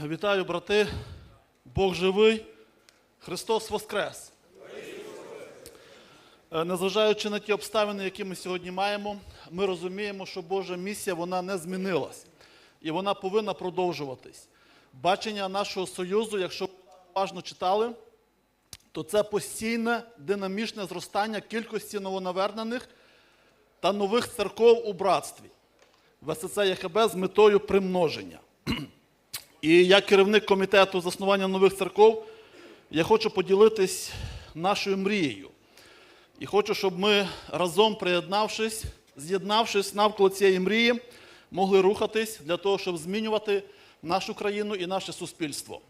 Вітаю, брати. Бог живий, Христос Воскрес. Е, Незважаючи на ті обставини, які ми сьогодні маємо, ми розуміємо, що Божа місія вона не змінилась і вона повинна продовжуватись. Бачення нашого союзу, якщо уважно читали, то це постійне динамічне зростання кількості новонавернених та нових церков у братстві. ВСЦ ЄХБ з метою примноження. І як керівник комітету заснування нових церков, я хочу поділитись нашою мрією. І хочу, щоб ми разом приєднавшись, з'єднавшись навколо цієї мрії, могли рухатись для того, щоб змінювати нашу країну і наше суспільство.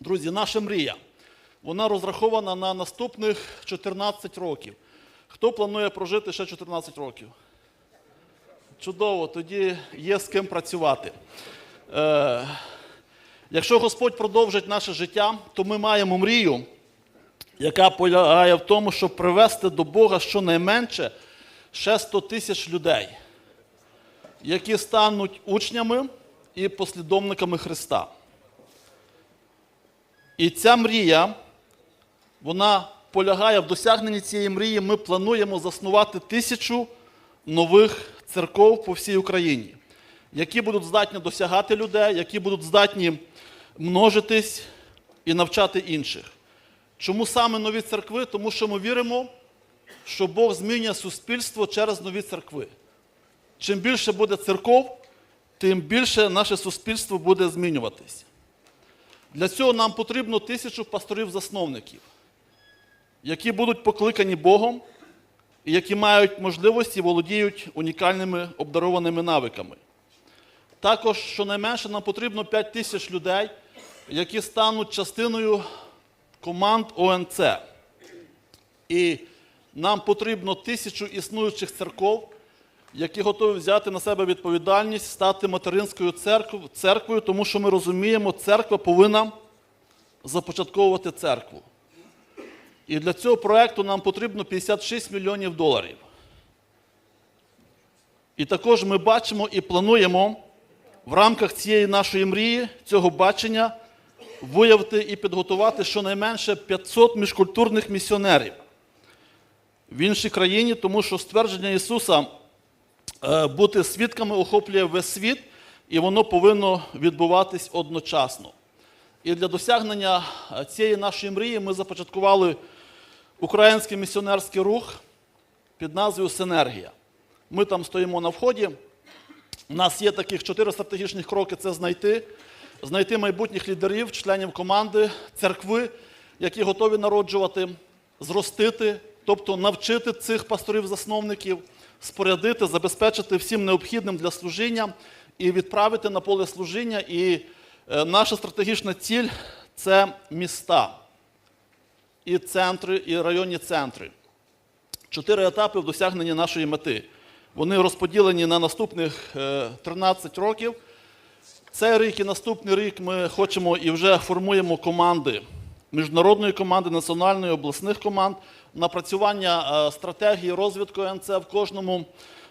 Друзі, наша мрія, вона розрахована на наступних 14 років. Хто планує прожити ще 14 років? Чудово, тоді є з ким працювати. Якщо Господь продовжить наше життя, то ми маємо мрію, яка полягає в тому, щоб привести до Бога щонайменше ще 100 тисяч людей, які стануть учнями і послідовниками Христа. І ця мрія, вона полягає в досягненні цієї мрії. Ми плануємо заснувати тисячу нових церков по всій Україні, які будуть здатні досягати людей, які будуть здатні множитись і навчати інших. Чому саме нові церкви? Тому що ми віримо, що Бог змінює суспільство через нові церкви. Чим більше буде церков, тим більше наше суспільство буде змінюватись. Для цього нам потрібно тисячу пасторів-засновників, які будуть покликані Богом і які мають можливості володіють унікальними обдарованими навиками. Також, щонайменше, нам потрібно 5 тисяч людей, які стануть частиною команд ОНЦ. І нам потрібно тисячу існуючих церков, які готові взяти на себе відповідальність, стати материнською церквою, тому що ми розуміємо, церква повинна започатковувати церкву. І для цього проєкту нам потрібно 56 мільйонів доларів. І також ми бачимо і плануємо в рамках цієї нашої мрії, цього бачення, виявити і підготувати щонайменше 500 міжкультурних місіонерів в іншій країні, тому що ствердження Ісуса е, бути свідками охоплює весь світ, і воно повинно відбуватись одночасно. І для досягнення е, цієї нашої мрії ми започаткували український місіонерський рух під назвою Синергія. Ми там стоїмо на вході. У нас є таких чотири стратегічних кроки: це знайти, знайти майбутніх лідерів, членів команди, церкви, які готові народжувати, зростити, тобто навчити цих пасторів-засновників, спорядити, забезпечити всім необхідним для служіння і відправити на поле служіння. І е, наша стратегічна ціль це міста, і центри, і районні центри. Чотири етапи в досягненні нашої мети. Вони розподілені на наступних е, 13 років. Цей рік і наступний рік ми хочемо і вже формуємо команди міжнародної команди, національної, обласних команд, напрацювання е, стратегії розвитку НЦ в кожному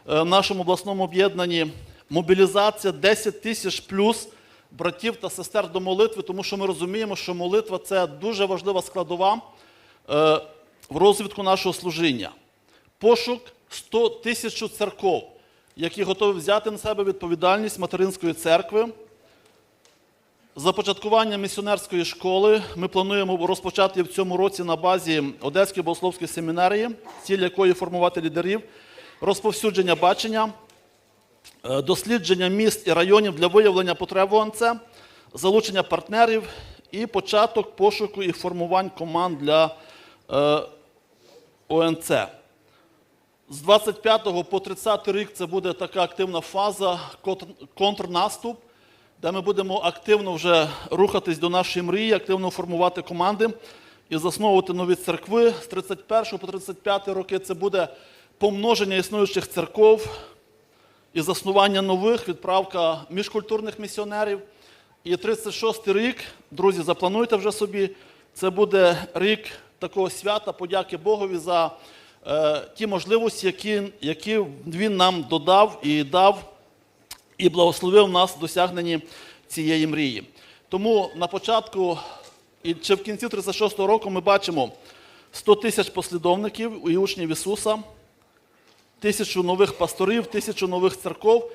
е, нашому обласному об'єднанні, мобілізація 10 тисяч плюс братів та сестер до молитви, тому що ми розуміємо, що молитва це дуже важлива складова е, в розвитку нашого служіння. Пошук 100 тисяч церков, які готові взяти на себе відповідальність материнської церкви. Започаткування місіонерської школи ми плануємо розпочати в цьому році на базі Одеської богословської семінарії, ціль якої формувати лідерів, розповсюдження бачення, е, дослідження міст і районів для виявлення потреб ОНЦ, залучення партнерів і початок пошуку і формувань команд для е, ОНЦ. З 25 по 30 рік це буде така активна фаза контрнаступ, де ми будемо активно вже рухатись до нашої мрії, активно формувати команди і засновувати нові церкви. З 31 по 35 роки це буде помноження існуючих церков і заснування нових, відправка міжкультурних місіонерів. І 36 рік, друзі, заплануйте вже собі, це буде рік такого свята, подяки Богові за е, ті можливості, які, які Він нам додав і дав, і благословив нас в досягненні цієї мрії. Тому на початку і чи в кінці 36-го року ми бачимо 100 тисяч послідовників і учнів Ісуса, тисячу нових пасторів, тисячу нових церков,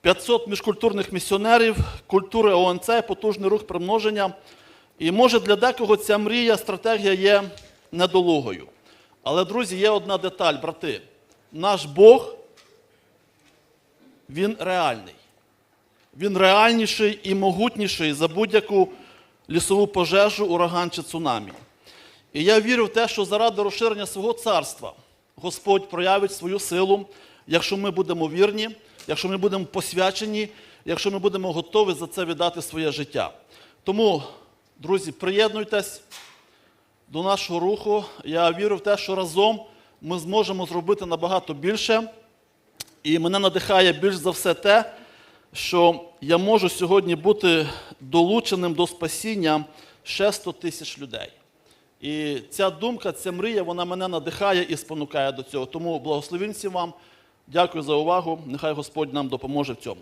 500 міжкультурних місіонерів, культури ОНЦ, потужний рух примноження. І може для декого ця мрія, стратегія є недолугою. Але, друзі, є одна деталь, брати. Наш Бог, він реальний. Він реальніший і могутніший за будь-яку лісову пожежу, ураган чи цунамі. І я вірю в те, що заради розширення свого царства Господь проявить свою силу, якщо ми будемо вірні, якщо ми будемо посвячені, якщо ми будемо готові за це віддати своє життя. Тому, друзі, приєднуйтесь до нашого руху. Я вірю в те, що разом ми зможемо зробити набагато більше. І мене надихає більш за все те, що я можу сьогодні бути долученим до спасіння ще 100 тисяч людей. І ця думка, ця мрія, вона мене надихає і спонукає до цього. Тому благословінці вам. Дякую за увагу. Нехай Господь нам допоможе в цьому.